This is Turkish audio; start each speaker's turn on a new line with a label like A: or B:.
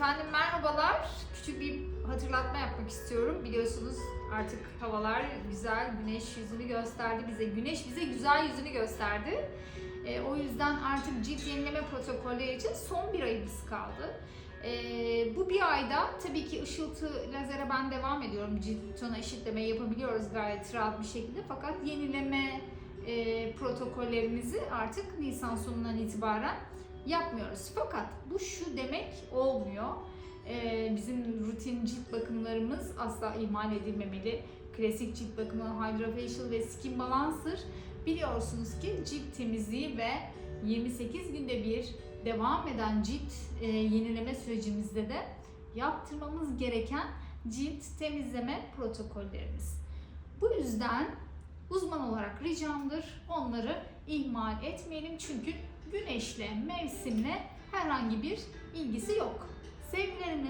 A: Efendim merhabalar. Küçük bir hatırlatma yapmak istiyorum. Biliyorsunuz artık havalar güzel, güneş yüzünü gösterdi bize. Güneş bize güzel yüzünü gösterdi. E, o yüzden artık cilt yenileme protokolleri için son bir ayımız kaldı. E, bu bir ayda tabii ki ışıltı lazere ben devam ediyorum. Cilt tonu eşitleme yapabiliyoruz gayet rahat bir şekilde. Fakat yenileme e, protokollerimizi artık Nisan sonundan itibaren yapmıyoruz. Fakat bu şu demek olmuyor. Ee, bizim rutin cilt bakımlarımız asla ihmal edilmemeli. Klasik cilt bakımı, Hydrofacial ve Skin Balancer biliyorsunuz ki cilt temizliği ve 28 günde bir devam eden cilt e, yenileme sürecimizde de yaptırmamız gereken cilt temizleme protokollerimiz. Bu yüzden uzman olarak ricamdır. Onları ihmal etmeyelim. Çünkü güneşle, mevsimle herhangi bir ilgisi yok. Sevgilerimle